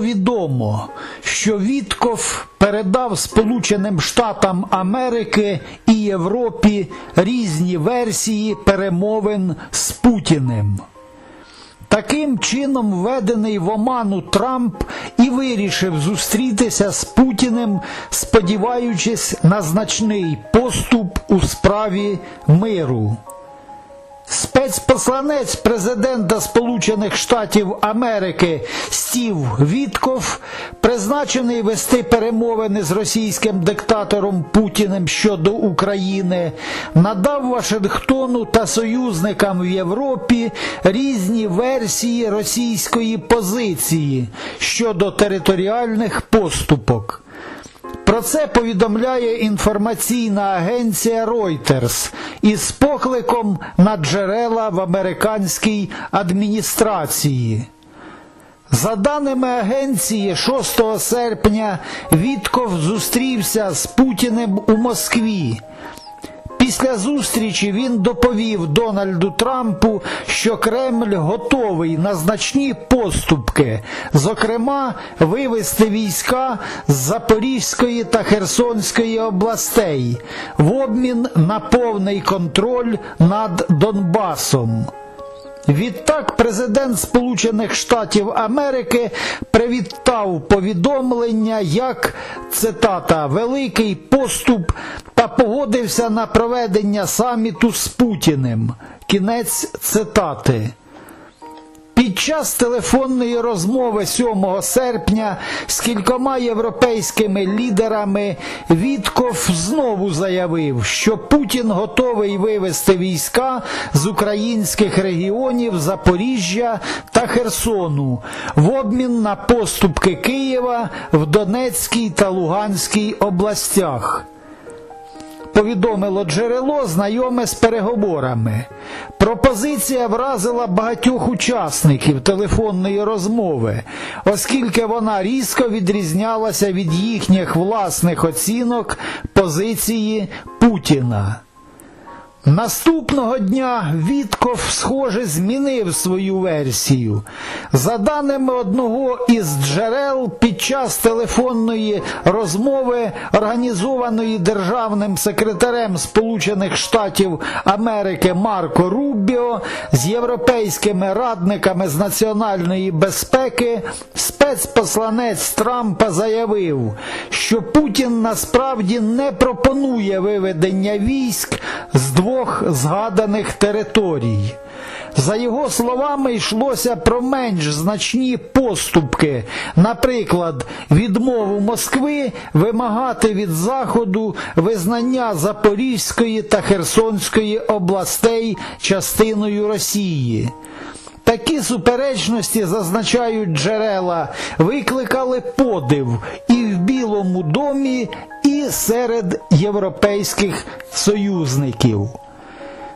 відомо, що Вітков передав Сполученим Штатам Америки і Європі різні версії перемовин з Путіним. Таким чином, введений в оману Трамп і вирішив зустрітися з Путіним, сподіваючись на значний поступ у справі миру. Спецпосланець президента Сполучених Штатів Америки Стів Вітков, призначений вести перемовини з російським диктатором Путіним щодо України, надав Вашингтону та союзникам в Європі різні версії російської позиції щодо територіальних поступок. Про це повідомляє інформаційна агенція Reuters із покликом на джерела в американській адміністрації. За даними агенції, 6 серпня Вітков зустрівся з Путіним у Москві. Після зустрічі він доповів Дональду Трампу, що Кремль готовий на значні поступки, зокрема, вивести війська з Запорізької та Херсонської областей в обмін на повний контроль над Донбасом. Відтак президент Сполучених Штатів Америки привітав повідомлення як цитата великий поступ та погодився на проведення саміту з Путіним. Кінець цитати. Під час телефонної розмови 7 серпня з кількома європейськими лідерами Вітков знову заявив, що Путін готовий вивести війська з українських регіонів Запоріжжя та Херсону в обмін на поступки Києва в Донецькій та Луганській областях повідомило джерело знайоме з переговорами. Пропозиція вразила багатьох учасників телефонної розмови, оскільки вона різко відрізнялася від їхніх власних оцінок позиції Путіна. Наступного дня Вітков, схоже, змінив свою версію. За даними одного із джерел, під час телефонної розмови, організованої державним секретарем Сполучених Штатів Америки Марко Рубіо з європейськими радниками з національної безпеки, спецпосланець Трампа заявив, що Путін насправді не пропонує виведення військ з двох двох згаданих територій. За його словами, йшлося про менш значні поступки, наприклад, відмову Москви вимагати від Заходу визнання Запорізької та Херсонської областей частиною Росії. Такі суперечності, зазначають джерела, викликали подив і в Білому домі, серед європейських союзників.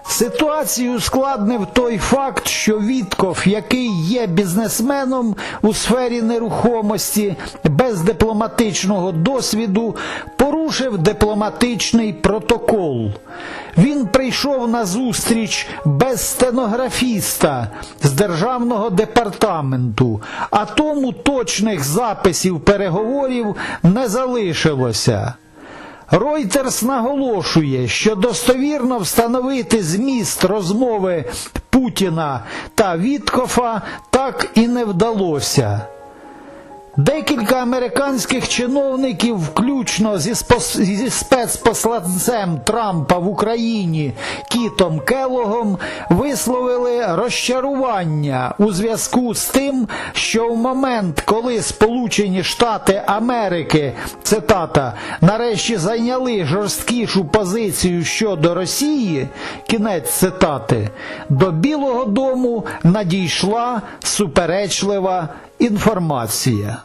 Ситуацію ускладнив той факт, що Вітков, який є бізнесменом у сфері нерухомості без дипломатичного досвіду, порушив дипломатичний протокол. Він прийшов на зустріч без стенографіста з державного департаменту, а тому точних записів переговорів не залишилося. Ройтерс наголошує, що достовірно встановити зміст розмови Путіна та Віткофа так і не вдалося. Декілька американських чиновників, включно зі, зі спецпосланцем Трампа в Україні Кітом Келогом, висловили розчарування у зв'язку з тим, що в момент, коли Сполучені Штати Америки, цитата, нарешті зайняли жорсткішу позицію щодо Росії, кінець цитати, до Білого Дому надійшла суперечлива інформація.